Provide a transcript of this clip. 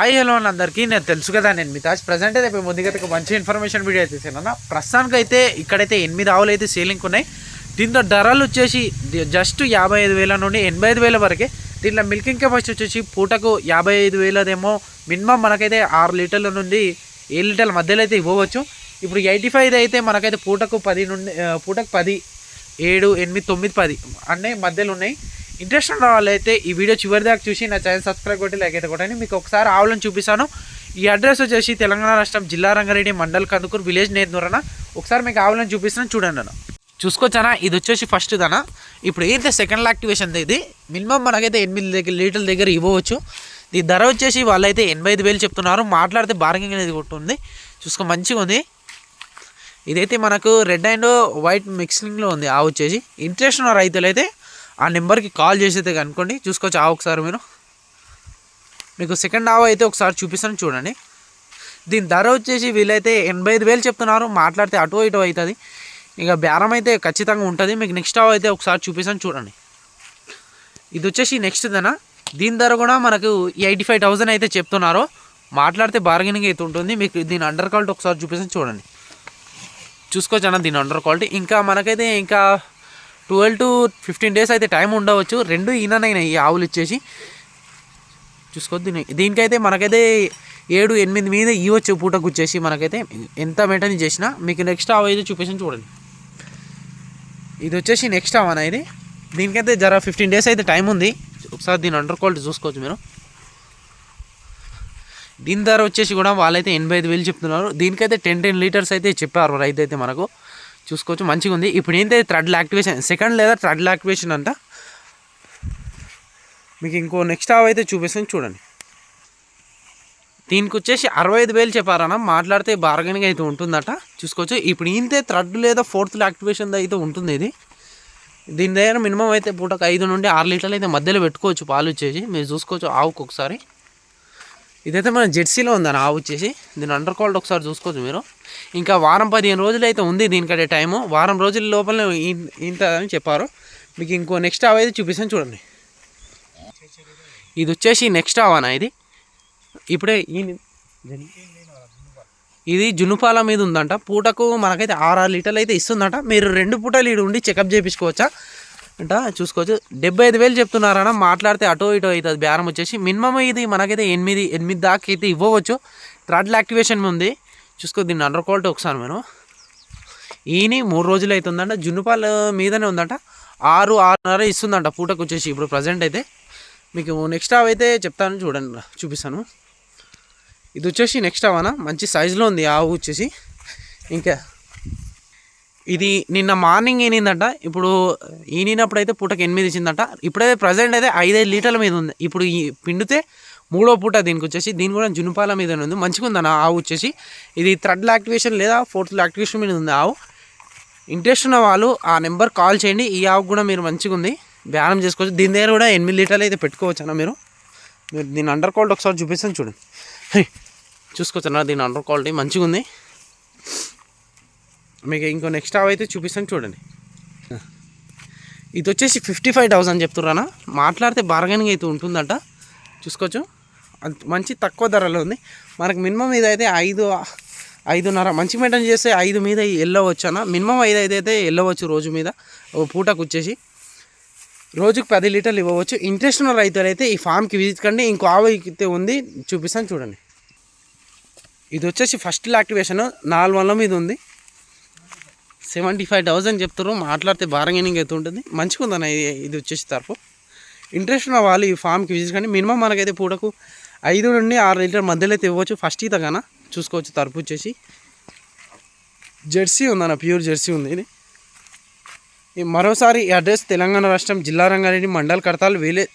Hi hello అని అందరికీ. నేను తెలుసు కదా నేను మితాజ్ ప్రజెంట్ అయితే ఇప్పుడు ముందుగా మంచి ఇన్ఫర్మేషన్ వీడియో అయితే తీసాను ప్రస్తుతానికి అయితే ఇక్కడైతే ఎనిమిది ఆవులు అయితే సేలింగ్ ఉన్నాయి. దీంతో ధరలు వచ్చేసి జస్ట్ యాభై ఐదు వేల నుండి ఎనభై ఐదు వేల వరకే. దీంట్లో మిల్కింగ్ కెపాసిటీ వచ్చేసి పూటకు యాభై ఐదు వేలదేమో. మినిమం మనకైతే ఆరు లీటర్ల నుండి ఏడు లీటర్ల మధ్యలో అయితే ఇవ్వవచ్చు. ఇప్పుడు ఎయిటీ ఫైవ్ అయితే మనకైతే పూటకు పది నుండి పూటకు పది ఏడు ఎనిమిది తొమ్మిది పది అన్నీ మధ్యలో ఉన్నాయి. ఇంట్రెస్ట్ ఉన్న వాళ్ళైతే ఈ వీడియో చివరి దాకా చూసి నా ఛానల్ సబ్స్క్రైబ్ కొట్టి లైక్ అయితే కొట్టండి. మీకు ఒకసారి ఆవులను చూపిస్తాను. ఈ అడ్రస్ వచ్చేసి తెలంగాణ రాష్ట్రం జిల్లా రంగారెడ్డి మండల్ కందుకూరు విలేజ్ నేర్నూరన ఒకసారి మీకు ఆవులను చూపిస్తాను చూడండి అన్న. చూసుకోవచ్చానా? ఇది వచ్చేసి ఫస్ట్ దానా? ఇప్పుడు ఏంటంటే సెకండ్ యాక్టివేషన్ ఇది మినిమం మనకైతే ఎనిమిది దగ్గర లీటర్ల దగ్గర ఇవ్వవచ్చు. దీని ధర వచ్చేసి వాళ్ళైతే ఎనభై ఐదు వేలు చెప్తున్నారు. మాట్లాడితే బార్గింగ్ అనేది కొట్టుంది చూసుకో మంచిగా ఉంది. ఇదైతే మనకు రెడ్ అండ్ వైట్ మిక్సింగ్లో ఉంది ఆవు వచ్చేసి. ఇంట్రెస్ట్ ఉన్న రైతులు అయితే ఆ నెంబర్కి కాల్ చేసి అయితే కనుక్కోండి చూసుకోవచ్చు ఆవు ఒకసారి మీరు. మీకు సెకండ్ ఆవు అయితే ఒకసారి చూపిస్తాను చూడండి. దీని ధర వచ్చేసి వీళ్ళైతే ఎనభై ఐదు వేలు చెప్తున్నారు మాట్లాడితే అటు ఇటు అవుతుంది. ఇక బేరం అయితే ఖచ్చితంగా ఉంటుంది. మీకు నెక్స్ట్ ఆవు అయితే ఒకసారి చూపిస్తాను చూడండి. ఇది వచ్చేసి నెక్స్ట్ దనా దీని ధర కూడా మనకు ఎయిటీ ఫైవ్ థౌసండ్ అయితే చెప్తున్నారు. మాట్లాడితే బార్గెనింగ్ అయితే ఉంటుంది. మీకు దీని అండర్ క్వాలిటీ ఒకసారి చూపిస్తాను చూడండి. చూసుకోవచ్చు అన్న దీని అండర్ క్వాలిటీ ఇంకా మనకైతే ఇంకా ట్వెల్వ్ టు ఫిఫ్టీన్ డేస్ అయితే టైం ఉండవచ్చు. రెండు ఈననైనా ఈ ఆవులు ఇచ్చేసి. చూసుకోవద్దు దీనికైతే మనకైతే ఏడు ఎనిమిది మీద ఇవ్వచ్చు పూటకు వచ్చేసి మనకైతే. ఎంత మెయింటైన్ చేసినా మీకు నెక్స్ట్ ఆవు అయితే చూపించాను చూడండి. ఇది వచ్చేసి నెక్స్ట్ ఆవు అనేది ఇది. దీనికైతే జర ఫిఫ్టీన్ డేస్ అయితే టైం ఉంది. ఒకసారి దీని అండర్ క్వాలిటీ చూసుకోవచ్చు మీరు. దీని ధర వచ్చేసి కూడా వాళ్ళైతే ఎనభై ఐదు వేలు చెప్తున్నారు. దీనికైతే టెన్ టెన్ లీటర్స్ అయితే చెప్పారు రైతు అయితే మనకు. చూసుకోవచ్చు. మంచిగా ఉంది ఇప్పుడు ఏంటంటే థ్రెడ్ యాక్టివేషన్? సెకండ్ లేదా థ్రెడ్ యాక్టివేషన్ అంట మీకు ఇంకో నెక్స్ట్ ఆవ్ అయితే చూపిస్తాను. చూడండి. దీనికి వచ్చేసి అరవై ఐదు వేలు చెప్పారన్న. మాట్లాడితే బార్గెనింగ్ అయితే ఉంటుందట. చూసుకోవచ్చు. ఇప్పుడు ఇంతే థ్రెడ్ లేదా ఫోర్త్ యాక్టివేషన్ అయితే ఉంటుంది ఇది. దీని దగ్గర మినిమం అయితే పూటకు ఐదు నుండి ఆరు లీటర్లు అయితే మధ్యలో పెట్టుకోవచ్చు పాలు వచ్చేసి మీరు చూసుకోవచ్చు ఆవుకు ఒకసారి ఇదైతే మన జెర్సీలో ఉందని ఆవు వచ్చేసి. దీని అండర్ క్వాలిటీ ఒకసారి చూసుకోవచ్చు మీరు. ఇంకా వారం పదిహేను రోజులు అయితే ఉంది దీనికంటే టైము. వారం రోజుల లోపల ఇంత అని చెప్పారు. మీకు ఇంకో నెక్స్ట్ ఆవు అయితే చూపిస్తాను చూడండి. ఇది వచ్చేసి నెక్స్ట్ ఆవానా ఇది. ఇప్పుడే ఈ ఇది జునుపాల మీద ఉందంట. పూటకు మనకైతే ఆరు లీటర్లు అయితే ఇస్తుందంట. మీరు రెండు పూటలు ఇడు ఉండి చెకప్ చేయించుకోవచ్చా అంట? చూసుకోవచ్చు. డెబ్బై ఐదు వేలు చెప్తున్నారన్న మాట్లాడితే అటో ఇటో అవుతుంది. బేరం వచ్చేసి మినిమం ఇది మనకైతే ఎనిమిది ఎనిమిది దాకా అయితే ఇవ్వవచ్చు. థ్రెడ్ల యాక్టివేషన్ ఉంది. చూసుకో దీన్ని అండర్ క్వాలిటీ ఒకసారి నేను ఈని మూడు రోజులు అవుతుందంట. జున్నుపాల మీదనే ఉందంట. ఆరు ఆరున్నర ఇస్తుందంట. పూటకు వచ్చేసి ఇప్పుడు ప్రజెంట్ అయితే. మీకు నెక్స్ట్ ఆవ్ అయితే చెప్తాను. చూడండి చూపిస్తాను. ఇది వచ్చేసి నెక్స్ట్ అవనా మంచి సైజులో ఉంది ఆవు వచ్చేసి. ఇంకా ఇది నిన్న మార్నింగ్ ఈనిందంట ఇప్పుడు ఈనినప్పుడు అయితే పూటకి ఎనిమిది ఇచ్చిందంట. ఇప్పుడైతే ప్రజెంట్ అయితే ఐదైదు లీటర్ల మీద ఉంది. ఇప్పుడు ఈ పిండితే మూడో పూట దీనికి వచ్చేసి దీని కూడా జునుపాల మీద ఉంది. మంచిగా ఉందన్న ఆవు వచ్చేసి. ఇది థర్డ్ యాక్టివేషన్ లేదా ఫోర్త్ యాక్టివేషన్ మీద ఉంది ఆవు. ఇంట్రెస్ట్ ఉన్న వాళ్ళు ఆ నెంబర్ కాల్ చేయండి. ఈ ఆవు కూడా మీరు మంచిగా ఉంది. బ్యానం చేసుకోవచ్చు. దీని దగ్గర కూడా ఎనిమిది లీటర్లు అయితే పెట్టుకోవచ్చు అన్న మీరు. మీరు దీని అండర్ క్వాలిటీ ఒకసారి చూపిస్తాను చూడండి. చూసుకోవచ్చు అన్న దీని అండర్ క్వాలిటీ మంచిగా ఉంది. మీకు ఇంకో నెక్స్ట్ ఆవ్ అయితే చూపిస్తాను చూడండి. ఇది వచ్చేసి ఫిఫ్టీ ఫైవ్ థౌసండ్ చెప్తున్నారా మాట్లాడితే బార్గెనింగ్ అయితే ఉంటుందట. చూసుకోవచ్చు. మంచి తక్కువ ధరలో ఉంది. మనకు మినిమం అయితే ఐదు ఐదున్నర మంచి మెయింటైన్ చేస్తే ఐదు మీద వెళ్ళవచ్చు అన్న మినిమం ఐదు ఐదు అయితే వెళ్ళవచ్చు రోజు మీద. ఓ పూటకు వచ్చేసి. రోజుకు పది లీటర్లు ఇవ్వవచ్చు. ఇంట్రెస్ట్ ఉన్న రైతులు అయితే ఈ ఫామ్కి విజిట్ కండి. ఇంకో ఆవు అయితే ఉంది. చూపిస్తాను చూడండి. ఇది వచ్చేసి ఫస్ట్ యాక్టివేషన్ నాలుగు వందల మీద ఉంది. సెవెంటీ ఫైవ్ థౌసండ్ చెప్తారు మాట్లాడితే బార్గెనింగ్ అయితే ఉంటుంది మంచిగా ఉందన్న ఇది- వచ్చేసి తరపు. ఇంట్రెస్ట్ ఉన్న వాళ్ళు ఈ ఫామ్కి విజిట్ కానీ మినిమం మనకైతే పూటకు ఐదు నుండి ఆరు లీటర్ మధ్యలో అయితే ఇవ్వచ్చు. ఫస్ట్ ఈత కన్నా చూసుకోవచ్చు తరపు వచ్చేసి. జెర్సీ ఉందన్న ప్యూర్ జెర్సీ ఉంది ఇది. మరోసారి ఈ అడ్రస్ తెలంగాణ రాష్ట్రం జిల్లా రంగారెడ్డి మండల్ కడతాలు వేలే